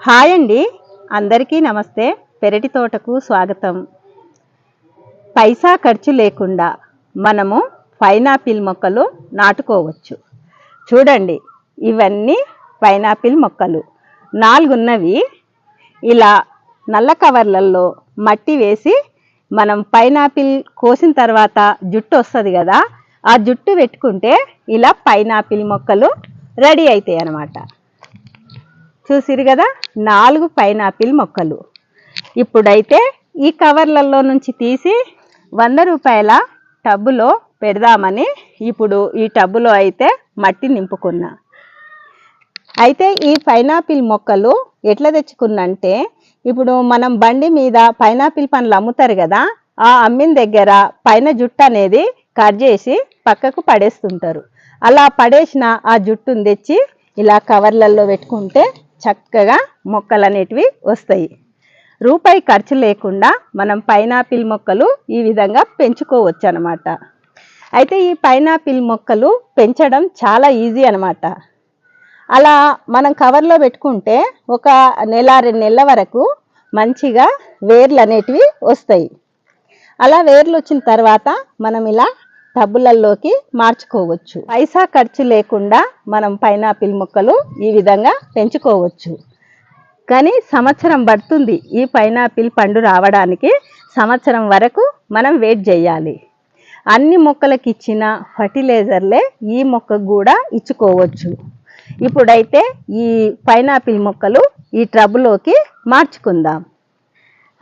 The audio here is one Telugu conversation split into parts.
హాయ్ అండి. అందరికీ నమస్తే. పెరటి తోటకు స్వాగతం. పైసా ఖర్చు లేకుండా మనము పైనాపిల్ మొక్కలు నాటుకోవచ్చు. చూడండి ఇవన్నీ పైనాపిల్ మొక్కలు. నాలుగున్నవి. ఇలా నల్ల కవర్లలో మట్టి వేసి మనం పైనాపిల్ కోసిన తర్వాత జుట్టు వస్తుంది కదా ఆ జుట్టు పెట్టుకుంటే ఇలా పైనాపిల్ మొక్కలు రెడీ అవుతాయి అన్నమాట చూసిరు కదా? నాలుగు పైనాపిల్ మొక్కలు. ఇప్పుడైతే ఈ కవర్లలో నుంచి తీసి వంద రూపాయల టబ్బులో పెడదామని ఇప్పుడు ఈ టబ్బులో అయితే మట్టి నింపుకున్నా. అయితే ఈ పైనాపిల్ మొక్కలు ఎట్లా తెచ్చుకున్నంటే ఇప్పుడు మనం బండి మీద పైనాపిల్ పండ్లు అమ్ముతారు కదా ఆ అమ్మిన దగ్గర పైన జుట్టు అనేది కట్ చేసి పక్కకు పడేస్తుంటారు. అలా పడేసిన ఆ జుట్టును తెచ్చి ఇలా కవర్లలో పెట్టుకుంటే చక్కగా మొక్కలు అనేటివి వస్తాయి. రూపాయి ఖర్చు లేకుండా మనం పైనాపిల్ మొక్కలు ఈ విధంగా పెంచుకోవచ్చు అనమాట అయితే ఈ పైనాపిల్ మొక్కలు పెంచడం చాలా ఈజీ అనమాట. అలా మనం కవర్లో పెట్టుకుంటే ఒక నెల రెండు నెలల వరకు మంచిగా వేర్లు అనేటివి వస్తాయి. అలా వేర్లు వచ్చిన తర్వాత మనం ఇలా టబ్బులలోకి మార్చుకోవచ్చు. పైసా ఖర్చు లేకుండా మనం పైనాపిల్ మొక్కలు ఈ విధంగా పెంచుకోవచ్చు. కానీ సంవత్సరం పడుతుంది ఈ పైనాపిల్ పండు రావడానికి. సంవత్సరం వరకు మనం వెయిట్ చేయాలి. అన్ని మొక్కలకి ఇచ్చిన ఫర్టిలైజర్లే ఈ మొక్కకు కూడా ఇచ్చుకోవచ్చు. ఇప్పుడైతే ఈ పైనాపిల్ మొక్కలు ఈ ట్రబులోకి మార్చుకుందాం.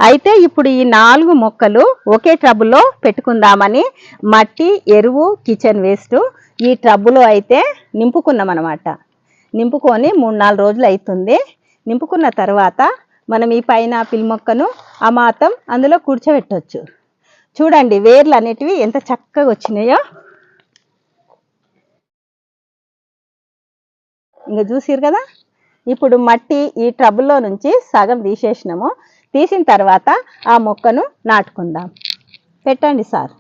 అయితే ఇప్పుడు ఈ నాలుగు మొక్కలు ఒకే ట్రబులో పెట్టుకుందామని మట్టి ఎరువు కిచెన్ వేస్ట్ ఈ ట్రబ్బులో అయితే నింపుకున్నాం అనమాట నింపుకొని మూడు నాలుగు రోజులు అవుతుంది నింపుకున్న తర్వాత మనం ఈ పైనాపిల్ మొక్కను అమాతం అందులో కూర్చోబెట్టవచ్చు చూడండి వేర్లు అనేటివి ఎంత చక్కగా వచ్చినాయో. ఇంకా చూసిరు కదా? ఇప్పుడు మట్టి ఈ ట్రబుల్లో నుంచి సగం తీసేసినాము. తీసిన తర్వాత ఆ మొక్కను నాటుకుందాం. పెట్టండి సార్.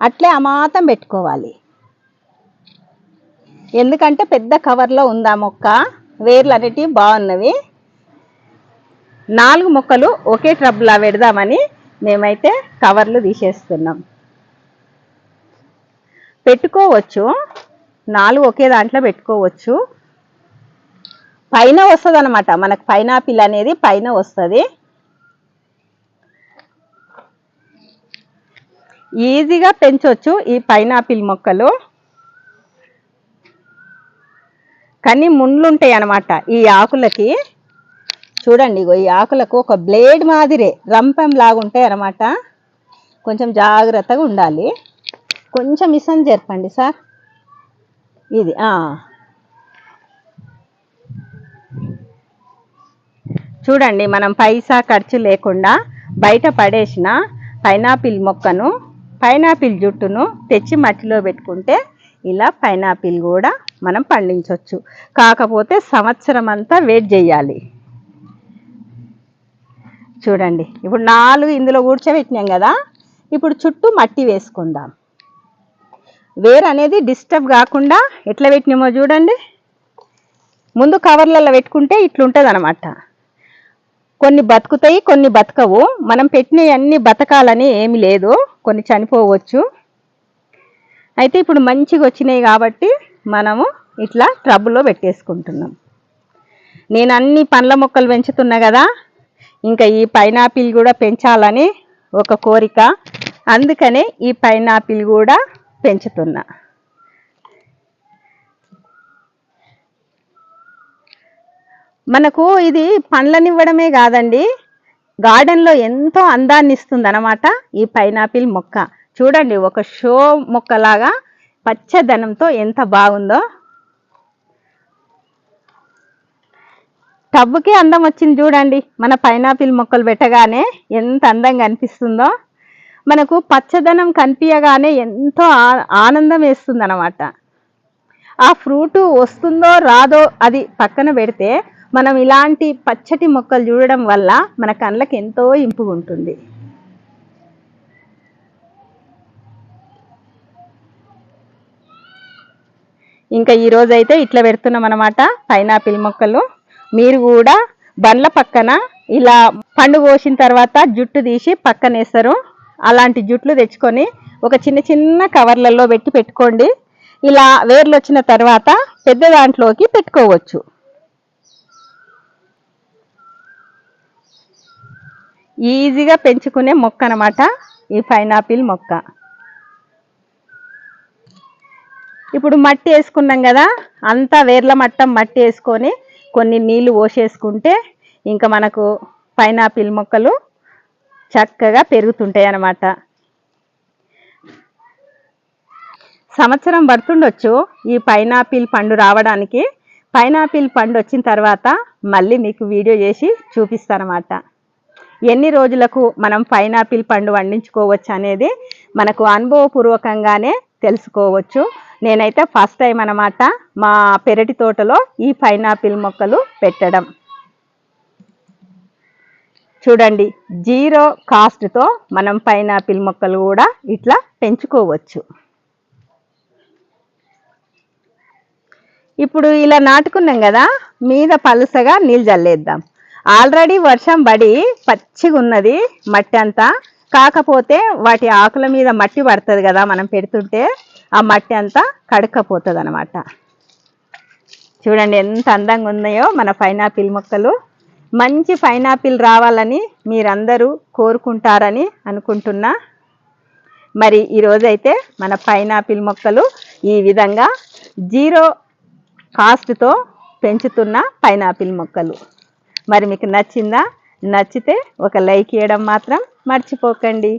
అట్లే అమాతం పెట్టుకోవాలి. ఎందుకంటే పెద్ద కవర్లో ఉంది ఆ మొక్క. వేర్లు అనేటివి బాగున్నవి. నాలుగు మొక్కలు ఒకే ట్రబ్లా పెడదామని మేమైతే కవర్లు తీసేస్తున్నాం. పెట్టుకోవచ్చు. నాలుగు ఒకే దాంట్లో పెట్టుకోవచ్చు. పైన వస్తుంది అనమాట మనకు పైనాపిల్ అనేది పైన వస్తుంది. ఈజీగా పెంచవచ్చు ఈ పైనాపిల్ మొక్కలు. కానీ ముండ్లు ఉంటాయి అనమాట ఈ ఆకులకి. చూడండి ఇగో ఈ ఆకులకు ఒక బ్లేడ్ మాదిరే రంపం లాగా అనమాట కొంచెం జాగ్రత్తగా ఉండాలి. కొంచెం మిసం జరపండి సార్. ఇది చూడండి మనం పైసా ఖర్చు లేకుండా బయట పడేసిన పైనాపిల్ మొక్కను పైనాపిల్ జుట్టును తెచ్చి మట్టిలో పెట్టుకుంటే ఇలా పైనాపిల్ కూడా మనం పండించవచ్చు కాకపోతే సంవత్సరం అంతా వెయిట్ చేయాలి. చూడండి ఇప్పుడు నాలుగు ఇందులో కూర్చోబెట్టినాం కదా ఇప్పుడు చుట్టూ మట్టి వేసుకుందాం. వేరు అనేది డిస్టర్బ్ కాకుండా ఎట్లా పెట్టినామో చూడండి. ముందు కవర్లలో పెట్టుకుంటే ఇట్లుంటుంది అనమాట కొన్ని బతుకుతాయి కొన్ని బతకవు. మనం పెట్టినవి బతకాలని ఏమి లేదు. కొన్ని చనిపోవచ్చు. అయితే ఇప్పుడు మంచిగా వచ్చినాయి కాబట్టి మనము ఇట్లా ట్రబుల్లో పెట్టేసుకుంటున్నాం. నేను అన్ని పండ్ల మొక్కలు పెంచుతున్నా కదా ఇంకా ఈ పైనాపిల్ కూడా పెంచాలని ఒక కోరిక. అందుకనే ఈ పైనాపిల్ కూడా పెంచుతున్నా. మనకు ఇది పండ్లనివ్వడమే కాదండి. గార్డెన్లో ఎంతో అందాన్ని ఇస్తుంది అనమాట ఈ పైనాపిల్ మొక్క. చూడండి ఒక షో మొక్కలాగా పచ్చదనంతో ఎంత బాగుందో. టబ్బుకే అందం వచ్చింది చూడండి. మన పైనాపిల్ మొక్కలు పెట్టగానే ఎంత అందంగా అనిపిస్తుందో. మనకు పచ్చదనం కనిపించగానే ఎంతో ఆ- ఆనందం వేస్తుంది అనమాట ఆ ఫ్రూటు వస్తుందో రాదో అది పక్కన పెడితే మనం ఇలాంటి పచ్చటి మొక్కలు చూడడం వల్ల మన కళ్ళకి ఎంతో ఇంపుగా ఉంటుంది. ఇంకా ఈరోజైతే అయితే ఇట్లా పెడుతున్నాం అనమాట పైనాపిల్ మొక్కలు. మీరు కూడా బండ్ల పక్కన ఇలా పండు కోసిన తర్వాత జుట్టు తీసి పక్కన వేస్తారు అలాంటి జుట్లు తెచ్చుకొని ఒక చిన్న చిన్న కవర్లలో పెట్టి పెట్టుకోండి. ఇలా వేర్లు వచ్చిన తర్వాత పెద్ద దాంట్లోకి పెట్టుకోవచ్చు. ఈజీగా పెంచుకునే మొక్క అన్నమాట. ఈ పైనాపిల్ మొక్క. ఇప్పుడు మట్టి వేసుకున్నాం కదా అంతా వేర్ల మట్టం మట్టి వేసుకొని కొన్ని నీళ్ళు పోసేసుకుంటే ఇంకా మనకు పైనాపిల్ మొక్కలు చక్కగా పెరుగుతుంటాయి అన్నమాట. సంవత్సరం పడుతుండొచ్చు ఈ పైనాపిల్ పండు రావడానికి. పైనాపిల్ పండు వచ్చిన తర్వాత మళ్ళీ మీకు వీడియో చేసి చూపిస్తానమాట. ఎన్ని రోజులకు మనం పైనాపిల్ పండు వండించుకోవచ్చు అనేది మనకు అనుభవపూర్వకంగానే తెలుసుకోవచ్చు. నేనైతే ఫస్ట్ టైం అనమాట మా పెరటి తోటలో ఈ పైనాపిల్ మొక్కలు పెట్టడం. చూడండి జీరో కాస్ట్తో మనం పైనాపిల్ మొక్కలు కూడా ఇట్లా పెంచుకోవచ్చు. ఇప్పుడు ఇలా నాటుకున్నాం కదా మీద పలుసగా నీళ్ళు జల్లేద్దాం. ఆల్రెడీ వర్షం పడి పచ్చిగా ఉన్నది మట్టి అంతా కాకపోతే వాటి ఆకుల మీద మట్టి పడుతుంది కదా మనం పెడుతుంటే ఆ మట్టి అంతా కడకపోతుంది అనమాట చూడండి ఎంత అందంగా ఉన్నాయో మన పైనాపిల్ మొక్కలు. మంచి పైనాపిల్ రావాలని మీరందరూ కోరుకుంటారని అనుకుంటున్నా. మరి ఈరోజైతే మన పైనాపిల్ మొక్కలు ఈ విధంగా జీరో కాస్ట్తో పెంచుతున్న పైనాపిల్ మొక్కలు. మరి మీకు నచ్చిందా? నచ్చితే ఒక లైక్ ఇవ్వడం మాత్రం మర్చిపోకండి.